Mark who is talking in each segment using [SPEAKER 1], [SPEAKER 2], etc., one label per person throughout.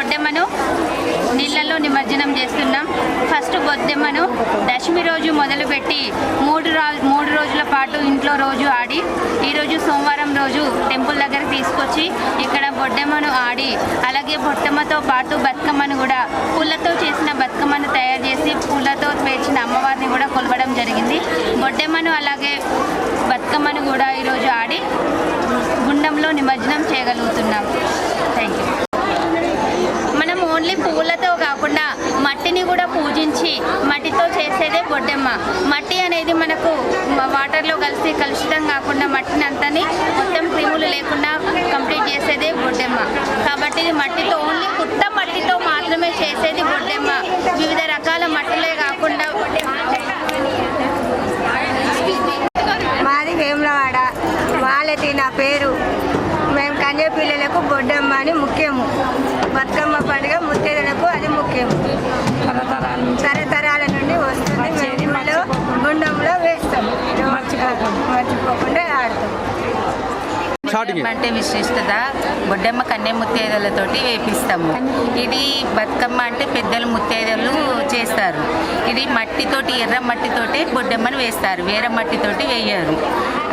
[SPEAKER 1] బొడ్డెమ్మను నీళ్ళలో నిమజ్జనం చేస్తున్నాం. ఫస్ట్ బొద్దెమ్మను దశమి రోజు మొదలుపెట్టి మూడు రోజు మూడు రోజుల పాటు ఇంట్లో రోజు ఆడి ఈరోజు సోమవారం రోజు టెంపుల్ దగ్గర తీసుకొచ్చి ఇక్కడ బొడ్డెమ్మను ఆడి అలాగే బొట్టెమ్మతో పాటు బతుకమ్మను కూడా పూలతో చేసిన బతుకమ్మను తయారు చేసి పూలతో పేర్చిన అమ్మవారిని కూడా కొలవడం జరిగింది. బొడ్డెమ్మను అలాగే బతుకమ్మను కూడా ఈరోజు ఆడి గుండంలో నిమజ్జనం చేయగలుగుతున్నాం థ్యాంక్ యూ మనం ఓన్లీ పువ్వులతో కాకుండా మట్టిని కూడా పూజించి మట్టితో చేసేదే బొడ్డెమ్మ. మట్టి అనేది మనకు వాటర్లో కలిసి కలుషితం కాకుండా మట్టిని అంతని మొత్తం క్రిములు లేకుండా కంప్లీట్ చేసేదే బొడ్డెమ్మ. కాబట్టి మట్టితో ఓన్లీ పుట్ట మట్టితో మాత్రమే చేసేది బొడ్డెమ్మ. వివిధ రకాల మట్టిలే కాకుండా
[SPEAKER 2] మాది వేములవాడ మాలతి నా పేరు
[SPEAKER 3] అంటే విశిష్టత. బొడ్డెమ్మ కన్నె ముత్తైదలతోటి వేపిస్తాము. ఇది బతుకమ్మ అంటే పెద్దలు ముత్తైదలు చేస్తారు. ఇది మట్టితోటి ఎర్ర మట్టితోటి బొడ్డెమ్మను వేస్తారు. వేరే మట్టితోటి వేయరు.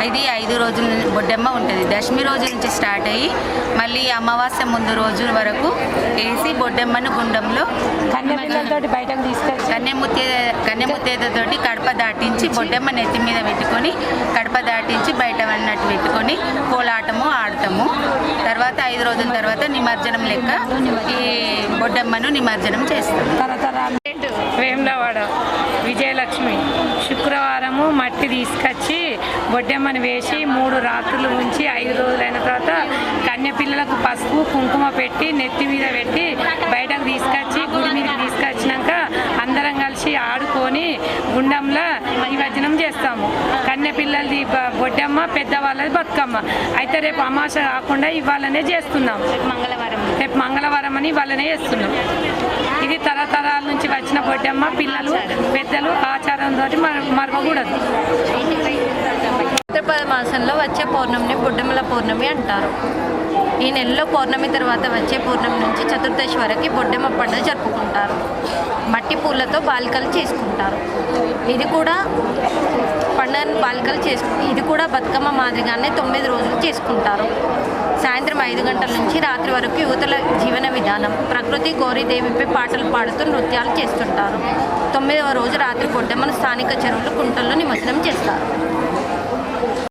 [SPEAKER 3] ఇది ఐదు రోజుల నుంచి బొడ్డెమ్మ ఉంటుంది. దశమి రోజు నుంచి స్టార్ట్ అయ్యి మళ్ళీ అమావాస్య ముందు రోజు వరకు వేసి బొడ్డెమ్మను గుండంలో
[SPEAKER 4] బయటకు తీసుకొచ్చి
[SPEAKER 1] కన్నెముత్తే కన్నెముత్తేదతోటి కడప దాటించి బొడ్డెమ్మ నెత్తి మీద పెట్టుకొని కడప దాటించి బయట అన్నట్టు పెట్టుకొని ఆటము ఆడతాము. తర్వాత ఐదు రోజుల తర్వాత నిమజ్జనం లెక్క ఈ బొడ్డమ్మను నిమజ్జనం చేస్తాం
[SPEAKER 4] తరతరాలు వేములవాడ విజయలక్ష్మి. శుక్రవారము మట్టి తీసుకొచ్చి బొడ్డెమ్మని వేసి మూడు రాత్రులు ఉంచి ఐదు రోజులైన తర్వాత కన్య పిల్లలకు పసుపు కుంకుమ పెట్టి నెత్తి మీద పెట్టి బయటకు తీసుకొచ్చి గుడి మీద తీసుకొచ్చినాక అందరం కలిసి ఆడుకొని గుండమ్మ కన్య పిల్లలది బ- బొడ్డమ్మ పెద్దవాళ్ళది బతుకమ్మ. అయితే రేపు అమాస కాకుండా ఇవాళనే చేస్తున్నాం.
[SPEAKER 1] మంగళవారం.
[SPEAKER 4] రేపు మంగళవారం అని వాళ్ళనే చేస్తున్నాం. ఇది తరతరాల నుంచి వచ్చిన బొడ్డమ్మ పిల్లలు పెద్దలు ఆచారంతో మరవకూడదు.
[SPEAKER 5] భాద్రపద మాసంలో వచ్చే పౌర్ణమిని బుడ్డమల పౌర్ణమి అంటారు. ఈ నెలలో పౌర్ణమి తర్వాత వచ్చే పౌర్ణమి నుంచి చతుర్దశి వరకు బొడ్డెమ్మ పండుగ జరుపుకుంటారు. మట్టి పూలతో బాలికలు చేసుకుంటారు. ఇది కూడా బాలికలు చేసుకు ఇది కూడా బతుకమ్మ మాదిరిగానే తొమ్మిది రోజులు చేసుకుంటారు. సాయంత్రం ఐదు గంటల నుంచి రాత్రి వరకు యువతల జీవన విధానం ప్రకృతి గౌరీదేవిపై పాటలు పాడుతూ నృత్యాలు చేస్తుంటారు. తొమ్మిదవ రోజు రాత్రి బొడ్డెమ్మను స్థానిక చెరువులు కుంటల్లో నిమజ్జనం చేస్తారు.